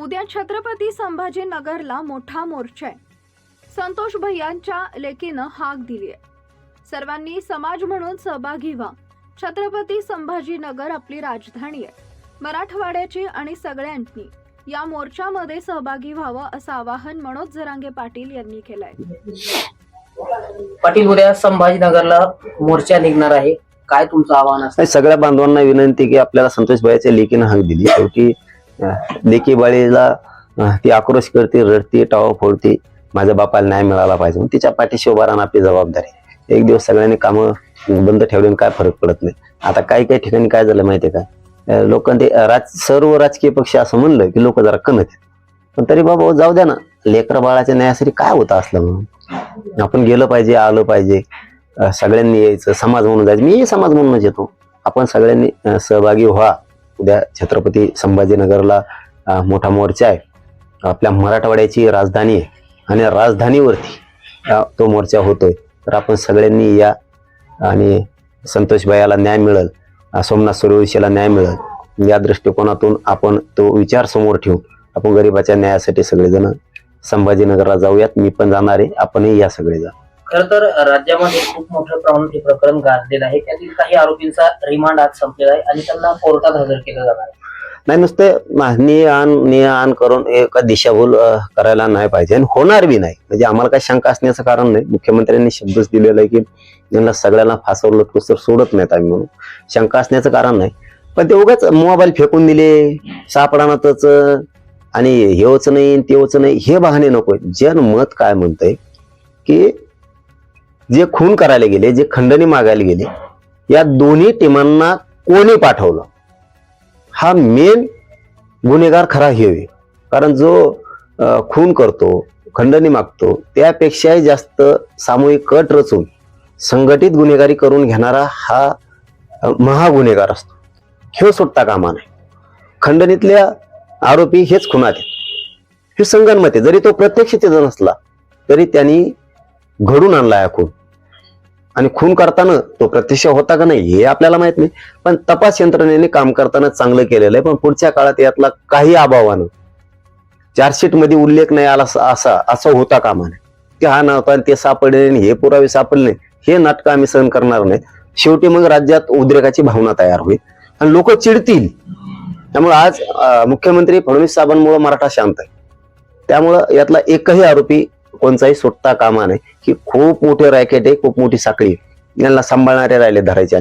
उद्या छत्रपती संभाजीनगरला मोठा मोर्चा आहे. संतोष भैयांच्या लेकीनं हाक दिली आहे. सर्वांनी समाज म्हणून सहभागी व्हा. छत्रपती संभाजीनगर आपली राजधानी आहे. मराठवाड्याची आणि सगळ्यांनी या मोर्चामध्ये सहभागी व्हावं असं आवाहन मनोज जरांगे पाटील यांनी केलंय. पाटील उद्या संभाजीनगरला मोर्चा निघणार आहे. काय तुमचं आव्हान असतं? सगळ्या बांधवांना विनंती की आपल्याला संतोष भाईच्या लेकीनं हाक दिली. शेवटी अं, बाळीला ती आक्रोश करते रडते टावा फोडते. माझ्या बापाला न्याय मिळाला पाहिजे. तिच्या पाठीशी उभा राहणं आपली जबाबदारी. एक दिवस सगळ्यांनी कामं बंद ठेवल्याने काय फरक पडत नाही. आता काही काही ठिकाणी काय झालं माहितीये का? लोकांनी ते राज सर्व राजकीय पक्ष असं म्हणलं की लोक जरा कणत आहेत. पण तरी बाबा जाऊ द्या ना. लेकर बाळाच्या न्यायासाठी काय होतं असलं म्हणून? आपण गेलं पाहिजे आलं पाहिजे. सगळ्यांनी यायचं. समाज म्हणून जायचं. मी समाज म्हणूनच येतो. आपण सगळ्यांनी सहभागी व्हा. उद्या छत्रपती संभाजीनगरला मोठा मोर्चा आहे. आपल्या मराठवाड्याची राजधानी आहे आणि राजधानीवरती तो मोर्चा होतोय. तर आपण सगळ्यांनी या आणि संतोषभाईला न्याय मिळेल सोमनाथ सूर्यवंशीला न्याय मिळेल या दृष्टिकोनातून आपण तो विचार समोर ठेवू. आपण गरिबाच्या न्यायासाठी सगळेजण संभाजीनगरला जाऊयात. मी पण जाणार आहे. आपणही या सगळे जा खर तर राज्यामध्ये खूप मोठ्या प्रमाणात हे प्रकरण गाजलेलं आहे. त्यातील काही आरोपींचा रिमांड आज संपलेला आहे आणि त्यांना कोर्टात हजर केलं जाणार आहे. नाही नुसते नि आण नि आण करून एका दिशाभूल करायला नाही पाहिजे आणि होणार बी नाही. म्हणजे आम्हाला काही शंका असण्याचं कारण नाही. मुख्यमंत्र्यांनी शब्दच दिलेला आहे की यांना सगळ्यांना फासवलं तर सोडत नाहीत आम्ही म्हणून. शंका असण्याचं कारण नाही. पण ते उगाच मोबाईल फेकून दिले सापडानातच आणि हेच नाही तेवच नाही हे बहाणे नको जन मत काय म्हणतंय की जे खून करायला गेले जे खंडणी मागायला गेले या दोन्ही टीमांना कोणी पाठवलं? हा मेन गुन्हेगार खरा हेवे कारण जो खून करतो खंडणी मागतो त्यापेक्षाही जास्त सामूहिक कट रचून संघटित गुन्हेगारी करून घेणारा हा महागुन्हेगार असतो. हे सुटता कामा नाही खंडणीतल्या आरोपी हेच खुनात आहेत. हे संगणमते जरी तो प्रत्यक्ष तिथं नसला तरी त्यांनी घडून आणला हा खून. आणि खून करताना तो प्रत्यक्ष होता का नाही हे आपल्याला माहीत नाही. पण तपास यंत्रणेने काम करताना चांगलं केलेलं आहे. पण पुढच्या काळात यातला काही अभावानं चार्जशीटमध्ये उल्लेख नाही आला असा- असं होता कामा नये ते हा नव्हता ते सापडले आणि हे पुरावे सापडले नाही. हे नाटकं आम्ही सहन करणार नाही. शेवटी मग राज्यात उद्रेकाची भावना तयार होईल. आणि लोक चिडतील. त्यामुळे आज मुख्यमंत्री फडणवीस साहेबांमुळे मराठा शांत आहे. त्यामुळं यातला एकही आरोपी कोणचाही सुटता कामा नाही की खूप मोठे रॅकेट आहे खूप मोठी साखळी यांना सांभाळणारे राहिले धरायचे.